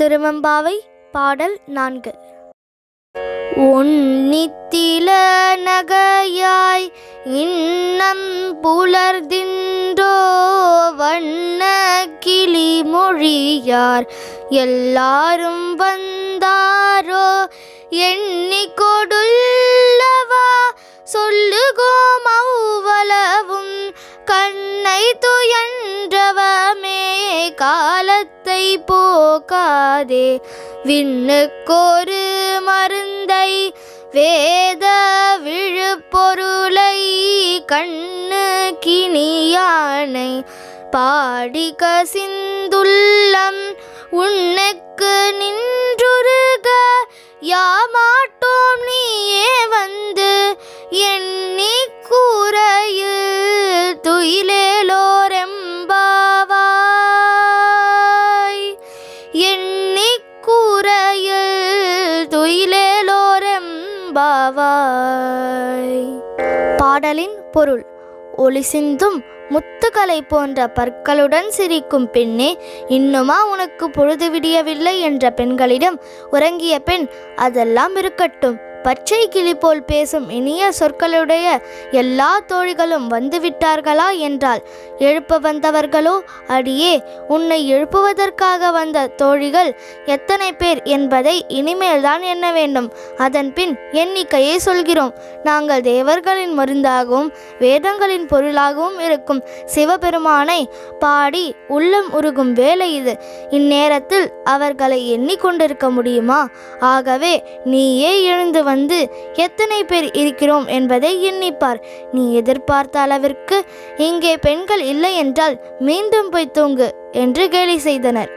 திருவம்பாவை பாடல் நான்கு. உன்னித்தில நகையாய் இன்னம் புலர்தின்றோ வண்ண கிளி மொழியார் எல்லாரும் வந்தாரோ எண்ணி கொடுல்லவா? சொல்லுகோம் கண்ணை துயன் காலத்தை போக்காதே. விண்ணுக்கொரு மருந்தை வேத விழுப்பொருளை கண்ணு கிணியானை பாடி கசிந்துள்ளம். உன்னுக்கு நின்றுருக எண்ணி கூரையில் துயிலேலோரெம்பாவாய் பாடலின் பொருள் ஒளி சிந்தும் முத்துக்களை போன்ற பற்களுடன் சிரிக்கும் பெண்ணே இன்னுமா உனக்கு பொழுது விடியவில்லை என்ற பெண்களிடம் உறங்கிய பெண் அதெல்லாம் இருக்கட்டும். பச்சை கிளி போல் பேசும் இனிய சொற்களுடைய எல்லா தோழிகளும் வந்துவிட்டார்களா என்றால் எழுப்ப வந்தவர்களோ அடியே உன்னை எழுப்புவதற்காக வந்த தோழிகள் எத்தனை பேர் என்பதை இனிமேல் தான் எண்ண வேண்டும். அதன் பின் எண்ணிக்கையை சொல்கிறோம். நாங்கள் தேவர்களின் மருந்தாகவும் வேதங்களின் பொருளாகவும் இருக்கும். சிவபெருமானை பாடி உள்ளம் உருகும் வேலை இது. இந்நேரத்தில் அவர்களை எண்ணிக்கொண்டிருக்க முடியுமா? ஆகவே நீயே எழுந்து வந்து எத்தனை பேர் இருக்கிறோம் என்பதை எண்ணிப்பார். நீ எதிர்பார்த்த அளவிற்கு இங்கே பெண்கள் இல்லை என்றால் மீண்டும் போய் தூங்கு என்று கேலி செய்தனர்.